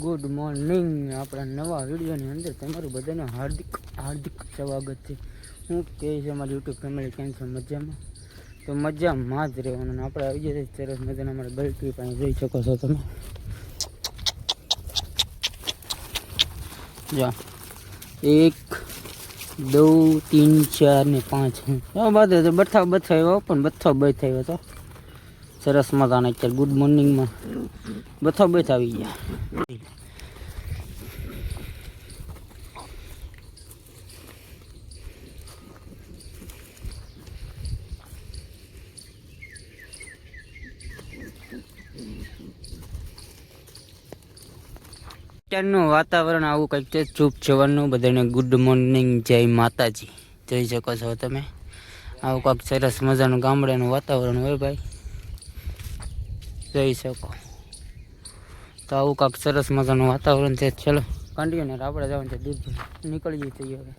Good morning આપણા નવા વિડીયોની અંદર તમારું બધાને હાર્દિક હાર્દિક સ્વાગત છે. હું કહે છે, અમારી યુટ્યુબ ફેમિલી કેમ છે? મજામાં? તો મજામાં જ રહેવાનું. આપણે આવી જઈએ સરસ મજાના અમારા બલ્ટી પાસે જોઈ શકો છો તમે. જા. એક દો તીન, ચાર ને પાંચ. બથા બથા આવ્યો પણ બથો બથ આવ્યો તો. સરસ મજાના અત્યારે. ગુડ મોર્નિંગમાં બથો બથ આવી ગયા. અત્યારનું વાતાવરણ આવું કંઈક છે ચૂપ જવાનું. બધાને ગુડ મોર્નિંગ જય માતાજી. જોઈ શકો છો તમે. આવું કંઈક સરસ મજાનું ગામડાનું વાતાવરણ હોય ભાઈ. જોઈ શકો. તો આવું કાંક સરસ મજાનું વાતાવરણ છે. ચલો કન્ટિન્યુઅર આપણે જવાનું છે. દૂધ નીકળી જઈ થઈ હવે.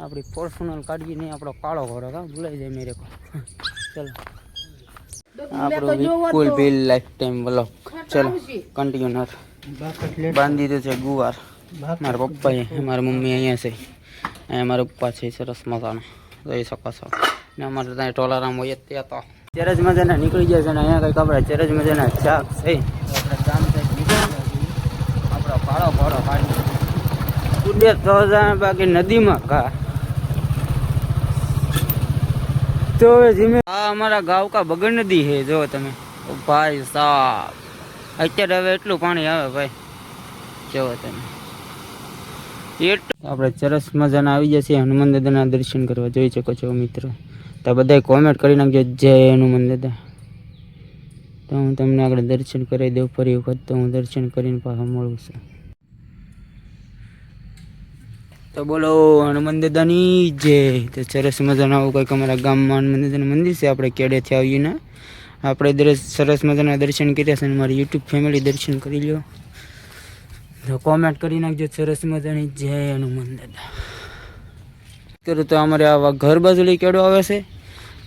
આપણી પર્સનલ કાઢીએ નહીં આપણો કાળો ઘોડો. હા ભૂલાઈ જાય મેરે કો ચલો. આપણો Vipul bill life time block ચલો કન્ટિન્યુઅર બાંધી દે છે ગુવાર. મારા પપ્પાએ મારા મમ્મી અહીંયા છે. અહીંયા મારા પપ્પા છે સરસ મજાના. જોઈ શકો છો. ને અમારે ત્યાં ટોલારામ હોય ત્યાં તો. ચરજ મજાના નીકળી જાય છે ને અહીંયા કંઈક આપણે ચરજ મજાના ચાક છે આપણે ગામ કંઈક નીકળી આપણો ભાડો ઘોડો કાઢી ઉડે તો બાકી નદીમાં કા તો હવે ધીમે આ અમારા ગાવ કા બગડ નદી છે જો તમે. ભાઈ સાહેબ અત્યારે હવે એટલું પાણી આવે ભાઈ. જો તમે. એટલું આપણે ચરસ મજાના આવી જશે હનુમાન દાદાના દર્શન કરવા. જોઈ શકો છો મિત્રો. તો બધાય કોમેન્ટ કરી નાખજો. જય હનુમાન દાદા. તો હું તમને આગળ દર્શન કરાવી દઉં ફરી વખત, તો હું દર્શન કરીને પાછા મળું છું. તો બોલો હનુમાન દાદાની જય. તો સરસ મજાના આવું કંઈક અમારા ગામમાં હનુમાન દાદાનું મંદિર છે. આપણે કેડેથી આવીને આપણે સરસ મજાના દર્શન કર્યા છે અને મારી યુટ્યુબ ફેમિલી દર્શન કરી લ્યો. તો કોમેન્ટ કરી નાખજો સરસ મજાની જય હનુમાન દાદા. કરું તો અમારે આવા ઘર બાજુ કેડો આવે છે.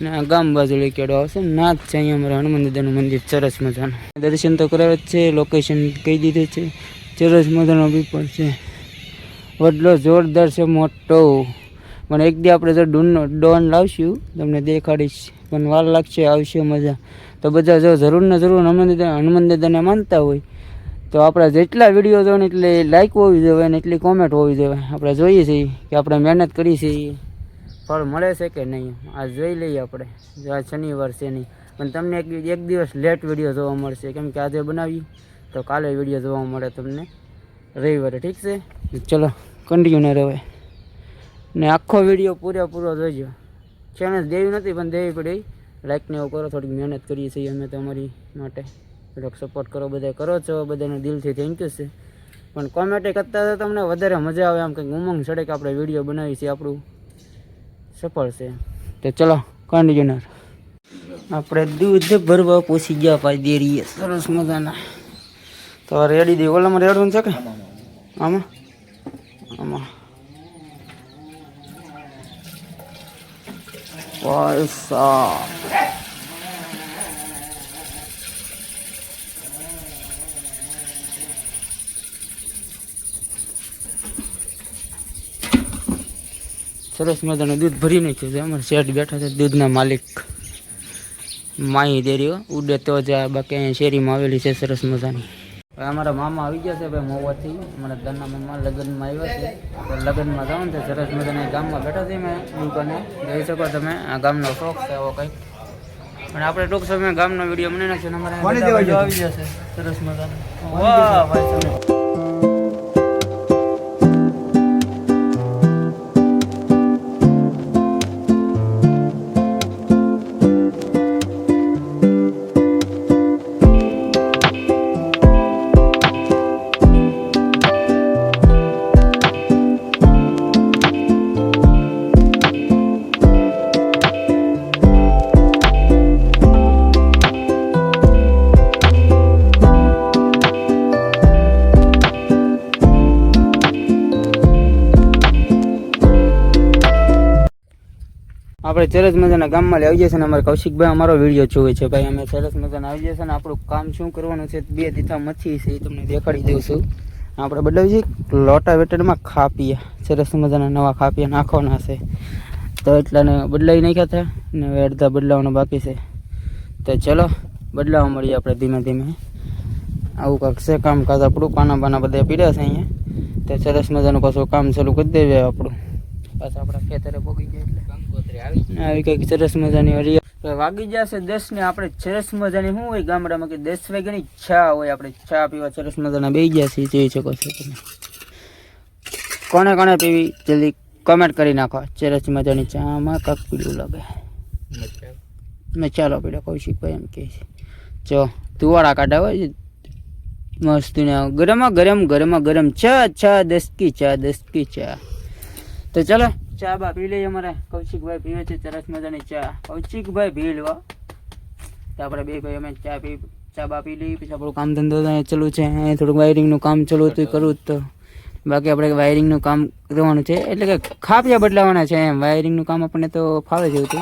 ને ગામ બાજુ કેડો આવશે નાથ છે અહીંયા અમારે હનુમાન દાદાનું મંદિર સરસ મજાનું દર્શન તો કરાવે જ છે લોકેશન કહી દીધું છે. સરસ મજાનો પીપળ છે. વડલો જોરદાર છે, મોટો. પણ એક દી આપણે જો ડૂનનો ડોન લાવશું, તમને દેખાડીશ. પણ વાર લાગશે, આવશે મજા. તો બધા જો જરૂર ને જરૂર હનુમાન દાદા, હનુમાન દાદાને માનતા હોય, તો આપણા જેટલા વીડિયો જોવે ને એટલે લાઈક હોવી જોઈએ ને એટલી કોમેન્ટ હોવી જોઈએ. આપણે જોઈએ છીએ કે આપણે મહેનત કરી છીએ. ફળ મળે છે કે નહીં? આ જોઈ લઈએ આપણે. જો આ શનિવાર છે નહીં. પણ તમને એક એક દિવસ લેટ વીડિયો જોવા મળશે. કેમ કે આજે બનાવી તો કાલે વીડિયો જોવા મળે તમને રવિવારે. ઠીક છે? ચલો કન્ટિન્યુઅર હવે ને આખો વીડિયો પૂરેપૂરો જોઈજો ચેનલ દેવી નથી, પણ દેવી પડી. લાઈક ને એવું કરો. થોડીક મહેનત કરીએ છીએ અમે તમારી માટે. થોડોક સપોર્ટ કરો બધા કરો છો. બધાને દિલથી થેન્ક યુ છે. પણ કોમેન્ટ કરતા તમને વધારે મજા આવે. આમ કંઈક ઉમંગ ચડે કે આપણે વીડિયો બનાવી છીએ આપણું. સફળ છે. તો ચલો કન્ટિન્યુઅર આપણે દૂધ ભરવા પોસી ગયા પાઈ દેરીએ સરસ મજાના. તો રેડી દે. ઓલામાં રેડવાનું છે કે? આમાં? આમાં. પૈસા સરસ મજાનું દૂધ ભરી નાખ્યું છે અમારે શેઠ બેઠા છે દૂધના માલિક. માહી દેરીઓ ઉડે તો જ બાકી અહીંયા શેરીમાં આવેલી છે સરસ મજાની. હવે અમારા મામા આવી ગયા છે ભાઈ મોવાથી. અમારા ઘરના મામા લગ્નમાં આવ્યા છે. તો લગ્નમાં જવાનું છે સરસ મજાના ગામમાં બેઠા છે મેં દુકાને. જોઈ શકો તમે આ ગામનો શોખ છે એવો કંઈક. અને આપણે ટૂંક સમય ગામનો વીડિયો મને નાખશે અમારે આવી જશે સરસ મજાનો. વાહ ભાઈ આપણે સરસ મજાના ગામમાં આવી જશે ને અમારે કૌશિકભાઈ અમારો વીડિયો જોવે છે. ભાઈ, અમે સરસ મજાના આવી જશે ને આપણું કામ શું કરવાનું છે બે દીથા મચ્છી છે, એ તમને દેખાડી દઉં છું. આપણે બદલાવી છીએ લોટા વેટરમાં ખાપિયા સરસ મજાના નવા ખાપિયા નાખવાના છે. તો એટલાને બદલાવી નાખ્યા હતા ને અડધા બદલાવાના બાકી છે. તો ચલો, બદલાવા મળીએ આપણે ધીમે ધીમે. આવું કાંક છે કામકાજ આપણું, પાના પાના બધા પીડ્યા છે અહીંયા. તો સરસ મજાનું પાછું કામ ચાલુ કરી દેવે આપણું. પાછા આપણા ખેતરે પોગી જાય એટલે. કંકોત્રી આવી આવી કંઈક સરસ મજાની હરિયા વાગી જશે દસ ને આપણે સરસ મજાની શું હોય ગામડામાં કે દસ વાગ્યાની ચા હોય આપણે ચા પીવા સરસ મજાના બેસી ગયા છીએ જોઈ શકો છો તમે. કોને કોને પીવી જલ્દી કમેન્ટ કરી નાખો. સરસ મજાની ચામાં કાંક પીળું લાગે. મેં ચાલો પીડો કૌશિકભાઈ એમ કહે છે. જો ધુવાળા કાઢા હોય મસ્ત ને ગરમા ગરમ ગરમા ગરમ ચા ચા દસ કી ચા દસ કી ચા. તો ચાલો. ચા બા પી લઈએ અમારે. કૌશિકભાઈ પીવે છે, સરસ મજાની ચા. કૌશિકભાઈ ભી લેવા તો આપણે બે ભાઈ અમે ચા પી, ચા બા પી લઈએ. પછી આપણું કામ ધંધો ચાલુ છે. થોડુંક વાયરિંગનું કામ ચાલુ હતું કરું તો. બાકી આપણે વાયરિંગનું કામ કરવાનું છે. એટલે કે ખાપિયા બદલાવાના છે એમ. વાયરિંગનું કામ આપણને તો ફાવે છે.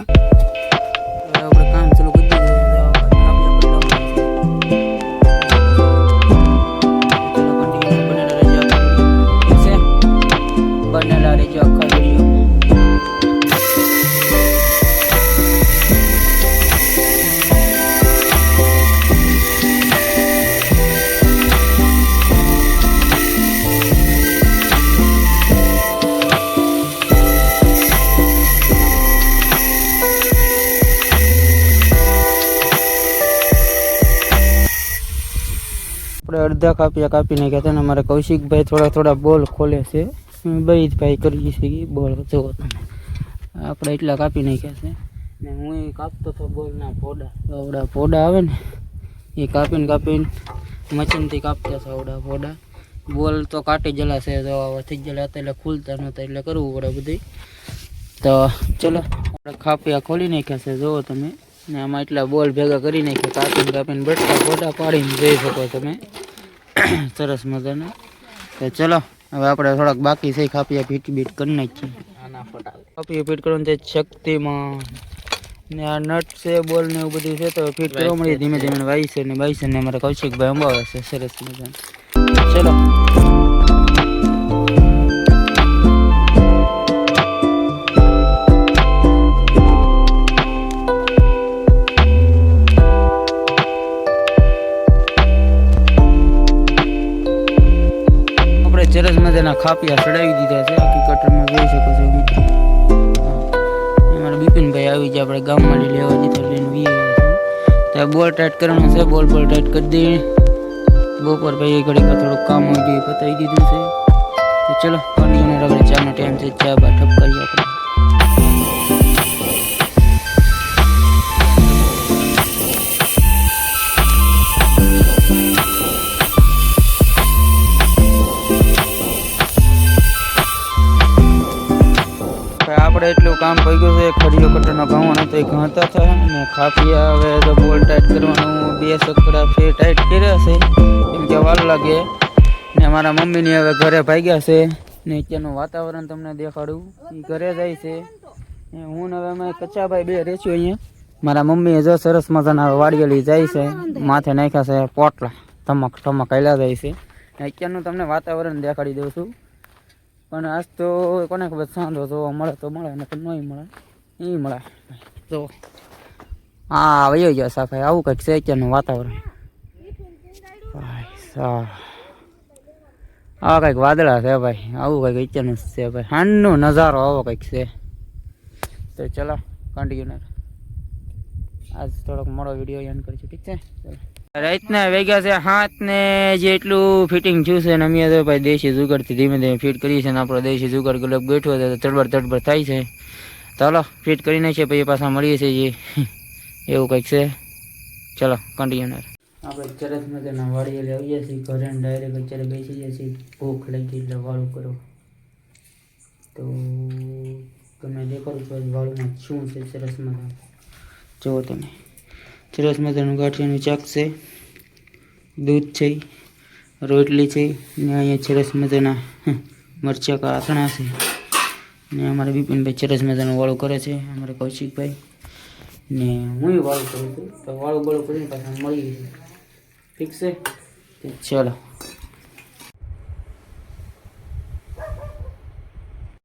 અડધા કાપ્યા કાપી નાખ્યા હતા ને અમારે કૌશિકભાઈ થોડા થોડા બોલ ખોલે છે. ભાઈ કરીએ છીએ બોલ જુઓ તમે આપણે એટલા કાપી નાખ્યા છે. ને હું એ કાપતો હતો બોલના પોડા, આવડા પોડા આવે ને, એ કાપીને કાપીને મશીનથી કાપતા હતા આવડા પોડા. બોલ તો કાટી જલાશે તો આવા થઈ ગયેલા હતા એટલે ખુલતા નહોતા એટલે કરવું પડે બધું તો ચલો, આપણે ખાપિયા ખોલી નાખ્યા છે, જુઓ તમે. ને આમાં એટલા બોલ ભેગા કરી નાખ્યા, કાપીને કાપીને બટકા ફોટા પાડીને જોઈ શકો તમે. સરસ મજાના. તો ચલો હવે આપણે થોડાક બાકી છે ખાપીએ ફીટ બીટ કરી નાખીએ. ખાપિયા ફીટ કરવાનું છે શક્તિમાં ને આ નટ છે બોલ ને એવું બધું છે તો ફીટ કરવા મળીએ ધીમે ધીમે વાઈ છે ને બાઈ છે ને. અમારા કૌશિકભાઈ અંબાવે છે સરસ મજાના. ચલો. ખાપિયા ચડાવી દીધા છે આખી કટરમાં જોઈ શકો છો મિત્રો અમારા બિપિનભાઈ આવી જાય આપણે ગામમાં લઈ લેવા દીધા લઈને વી આવ્યા છે તો બોલ ટાઈટ કરવાનો છે બોલ બોલ ટાઈટ કરી દઈએ બપોર ભાઈ ઘડીક થોડુંક કામ હોય ગયું પતાવી દીધું છે તો ચલો પાણીનો આપણે ચાનો ટાઈમ છે ચા બા ઠપ કરીએ આપણે કામ પડી ગયું છે ખડીયો કટરનો ઘઉં તો એ ઘાતા થયા ને ખાપિયા હવે તો બોલ ટાઈટ કરવાનું, બે સકડા ફેર ટાઈટ કર્યા છે કેમ કે વાર લાગે. ને મારા મમ્મીની હવે ઘરે ભાગ્યા છે, ને અત્યારનું વાતાવરણ તમને દેખાડું. એ ઘરે જાય છે. ને હું હવે અમે કચ્છાભાઈ બે રેચ્યું અહીંયા. મારા મમ્મીએ જો સરસ મજાના વાડિયેલી જાય છે, માથે નાખ્યા છે, પોટલા, ધમક ઠમક આયલા જાય છે. અત્યારનું તમને વાતાવરણ દેખાડી દઉં છું. પણ આજ તો કોને ખબર સાંધો તો મળે તો મળે ને નહીં મળે. એ મળે. તો હા, વયો ગયો સાફાઈ આવું કંઈક છે અત્યારનું વાતાવરણ. આવા કંઈક વાદળા છે ભાઈ. આવું કંઈક અત્યારનું છે ભાઈ. હાનનો નજારો આવો કંઈક છે. તો ચલો કન્ટિન્યુ આજ થોડોક મોડો વીડિયો એન્ડ કરીશું. ઠીક છે? રાતના વેગ્યા છે હાથ ને જેટલું ફિટિંગ થયું છે ને અમે તો ભાઈ દેશી જુગાડથી ધીમે ધીમે ફિટ કરીએ છીએ ને આપણો દેશી જુગાડ ગલબ બેઠો હતો તો તડબડ તડબડ થાય છે. ચાલો ફિટ કરી નાખીએ પછી પાછા મળીએ છીએ જે. એવું કંઈક છે. ચલો કન્ટિન્યુ આપણે ચરસ મજાના વાળીએ આવીએ છીએ ઘરે ડાયરેક્ટ અત્યારે બેસી જઈએ છીએ ભૂખ લાગી એટલે વાળું કરો. તો તમે દેખાડું છો વાળુમાં શું છે સરસ મજા જુઓ તમે. સરસ મજાનું ગાંઠિયાનું ચાક છે, દૂધ છે, રોટલી છે, ને અહીંયા સરસ મજાના મરચાં કાથણા છે. ને અમારા બિપિનભાઈ સરસ મજાનું વાળું કરે છે, અમારા કૌશિકભાઈ. ને હું વાળું કરું છું, તો વાળું બાળું કરીને પાછા મળી ઠીક છે? ચાલો.